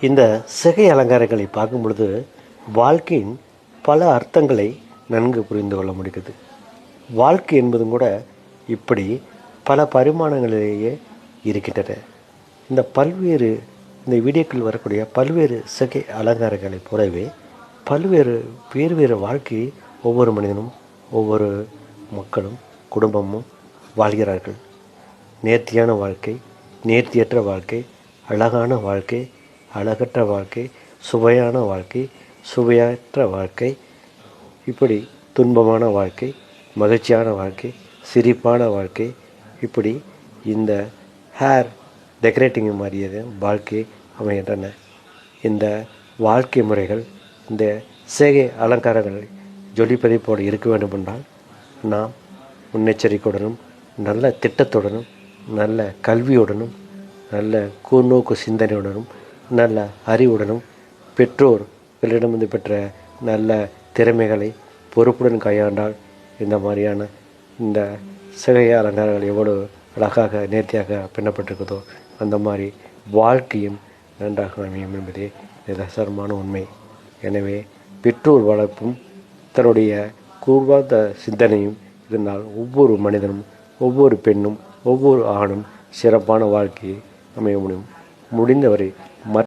இந்த சிகை அலங்காரங்களை பார்க்கும் பொழுது வாழ்க்கையின் பல அர்த்தங்களை நன்கு புரிந்து கொள்ள முடிகிறது. வாழ்க்கை என்பதும் கூட இப்படி பல பரிமாணங்களிலேயே இருக்கின்றன. இந்த பல்வேறு இந்த வீடியோக்கள் வரக்கூடிய பல்வேறு சிகை அலங்காரங்களைப் போலவே பல்வேறு வேறு வேறு வாழ்க்கையை ஒவ்வொரு மனிதனும் ஒவ்வொரு மக்களும் குடும்பமும் வாழ்கிறார்கள். நேர்த்தியான வாழ்க்கை நேர்த்தியற்ற வாழ்க்கை அழகான வாழ்க்கை அழகற்ற வாழ்க்கை சுவையான வாழ்க்கை சுவையற்ற வாழ்க்கை இப்படி துன்பமான வாழ்க்கை மகிழ்ச்சியான வாழ்க்கை சிரிப்பான வாழ்க்கை இப்படி இந்த ஹேர் டெக்கரேட்டிங் மாதிரியது வாழ்க்கை அமைகின்றன. இந்த வாழ்க்கை முறைகள் இந்த சேகை அலங்காரங்கள் ஜொலிப்பதிப்போடு இருக்க வேண்டும் என்றால் நாம் முன்னெச்சரிக்கையுடனும் நல்ல திட்டத்துடனும் நல்ல கல்வியுடனும் நல்ல கூர்நோக்கு சிந்தனையுடனும் நல்ல அறிவுடனும் பெற்றோர்களிடமிருந்து பெற்ற நல்ல திறமைகளை பொறுப்புடன் கையாண்டால் இந்த மாதிரியான இந்த சிகை அலங்காரங்கள் எவ்வளவு அழகாக நேர்த்தியாக பின்னப்பட்டிருக்குதோ அந்த மாதிரி வாழ்க்கையும் நன்றாக அமையும் என்பதே நிதர்சனமான உண்மை. எனவே பெற்றோர் வளர்ப்பும் தன்னுடைய கூர்வாத சிந்தனையும் இருந்தால் ஒவ்வொரு மனிதனும் ஒவ்வொரு பெண்ணும் ஒவ்வொரு ஆணும் சிறப்பான வாழ்க்கையை அமைய முடியும். முடிந்தவரை